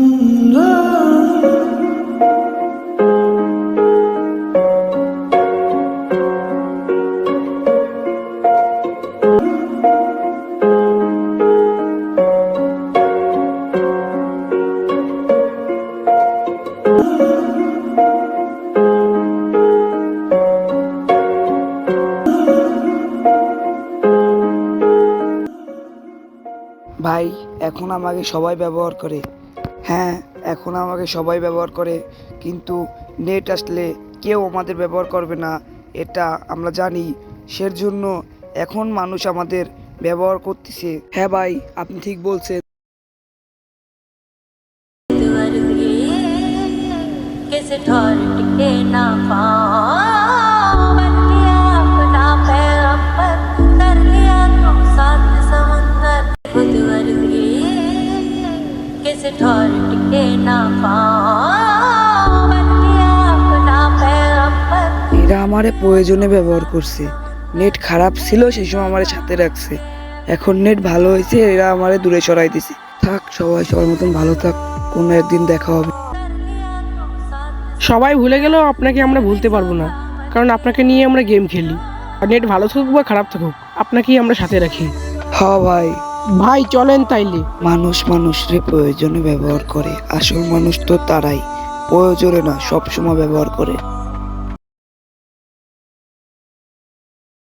ভাই এখন আমাকে সবাই ব্যবহার করে। হ্যাঁ এখন আমাকে সবাই ব্যবহার করে কিন্তু নেট আসলে কেউ আমাদের ব্যবহার করবে না এটা আমরা জানি সের জন্য এখন মানুষ আমাদের ব্যবহার করতেছে হ্যাঁ ভাই আপনি ঠিক বলছেন किस ठोर टिके ना किस ठोर टिके ना पाओ बन गया अपना पैगंबर এরা আমারে প্রয়োজনে ব্যবহার করছে নেট খারাপ ছিল সেই সময় আমার সাথে রাখছে এখন নেট ভালো হয়েছে এরা আমারে দূরে সরাই দিছে থাক সবাই সবার মতন ভালো থাক কোনো একদিন দেখা হবে সবাই ভুলে গেলেও আপনাকে আমরা ভুলতে পারবো না কারণ আপনাকে নিয়ে আমরা গেম খেলি আর নেট ভালো থাকুক বা খারাপ থাকুক আপনাকেই আমরা সাথে রাখি হ ভাই ভাই, চলেন তাইলে। মানুষ মানুষরে প্রয়োজনে ব্যবহার করে, আসল মানুষ তো তারাই। প্রয়োজনে না, সবসময় ব্যবহার করে।